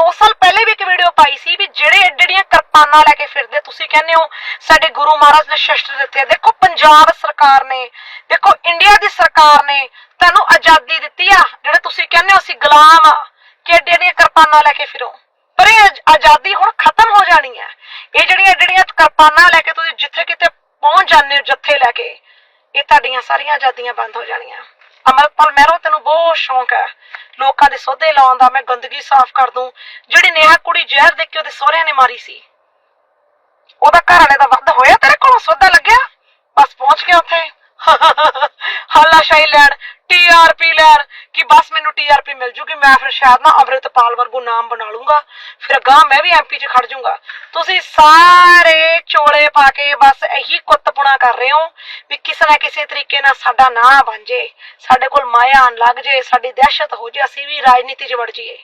2 ਸਾਲ ਪਹਿਲੇ ਵੀ ਇੱਕ ਵੀਡੀਓ ਪਾਈ ਸੀ ਵੀ ਜਿਹੜੇ ਜਿਹੜੀਆਂ ਕਿਰਪਾਨਾਂ ਲੈ ਕੇ ਫਿਰਦੇ, ਤੁਸੀਂ ਕਹਿੰਦੇ ਹੋ, ਸਾਡੇ ਗੁਰੂ ਮਹਾਰਾਜ ਨੇ ਸ਼ਸਤਰ ਦਿੱਤੇ ਦੇਖੋ, ਪੰਜਾਬ ਸਰਕਾਰ ਨੇ, ਦੇਖੋ ਇੰਡੀਆ ਦੀ ਸਰਕਾਰ ਨੇ ਤੁਹਾਨੂੰ ਆਜ਼ਾਦੀ ਦਿੱਤੀ ਆ, ਜਿਹੜੇ ਤੁਸੀਂ ਕਹਿੰਦੇ ਹੋ ਅਸੀਂ ਗੁਲਾਮ ਆ, ਕਿ ਏਡੀਆਂ ਕਿਰਪਾਨਾਂ ਲੈ ਕੇ ਫਿਰੋ। ਪਰ ਇਹ ਆਜ਼ਾਦੀ ਹੁਣ ਖਤਮ ਹੋ ਜਾਣੀ ਹੈ ਇਹ ਜਿਹੜੀਆਂ ਜਿਹੜੀਆਂ ਕਿਰਪਾਨਾਂ ਲੈ ਕੇ ਤੁਸੀਂ ਜਿੱਥੇ ਕਿਤੇ ਪਹੁੰਚ ਜਾਂਦੇ ਹੋ, ਜੱਥੇ ਲੈ ਕੇ, ਇਹ ਤੁਹਾਡੀਆਂ ਸਾਰੀਆਂ ਆਜ਼ਾਦੀਆਂ ਬੰਦ ਹੋ ਜਾਣੀਆਂ। ਅਮਰਪਾਲ ਮਹਿਰੋ, ਤੈਨੂੰ ਬਹੁਤ ਸ਼ੌਂਕ ਹੈ ਲੋਕਾਂ ਦੇ ਸੋਧੇ ਲਾਉਣ ਦਾ ਮੈਂ ਗੰਦਗੀ ਸਾਫ਼ ਕਰ ਦੂੰ। ਜਿਹੜੀ ਨੇਹਾ ਕੁੜੀ ਜ਼ਹਿਰ ਦੇ ਕੇ ਉਹਦੇ ਸਹੁਰਿਆਂ ਨੇ ਮਾਰੀ ਸੀ। ਉਹਦਾ ਘਰ ਵਾਲੇ ਦਾ ਵੱਧ ਹੋਇਆ? ਤੇਰੇ ਕੋਲੋਂ ਸੌਦਾ ਲੱਗਿਆ? ਬਸ ਪਹੁੰਚ ਗਿਆ ਉੱਥੇ। ਹੱਲਾਸ਼ਾਹੀ ਲੈਣ ਟੀਆਰਪੀ ਲੈਣ। ਕਿ ਬਸ ਮੈਨੂੰ ਟੀਆਰਪੀ ਮਿਲ ਜੂਗੀ, ਮੈਂ ਫਿਰ ਸ਼ਾਇਦ ਨਾ ਅਮਰਿਤਪਾਲ ਵਰਗੂ ਨਾਮ ਬਣਾ ਲੂੰਗਾ ਫਿਰ ਅਗਾਂਹ ਮੈਂ ਵੀ ਐਮਪੀ 'ਚ ਖੜ ਜਾਊਂਗਾ ਤੁਸੀਂ ਸਾਰੇ ਚੋਲੇ ਪਾ ਕੇ ਬਸ ਇਹੀ ਕੁੱਤਪੁਣਾ ਕਰ ਰਹੇ ਹੋ ਵੀ ਕਿਸੇ ਨਾ ਕਿਸੇ ਤਰੀਕੇ ਨਾਲ ਸਾਡਾ ਨਾਂ ਬਣ ਜੇ, ਸਾਡੇ ਕੋਲ ਮਾਇਆ ਆਣ ਲੱਗ ਜੇ, ਸਾਡੀ ਦਹਿਸ਼ਤ ਹੋ ਜੇ, ਅਸੀਂ ਵੀ ਰਾਜਨੀਤੀ 'ਚ ਵੜ ਜਾਈਏ।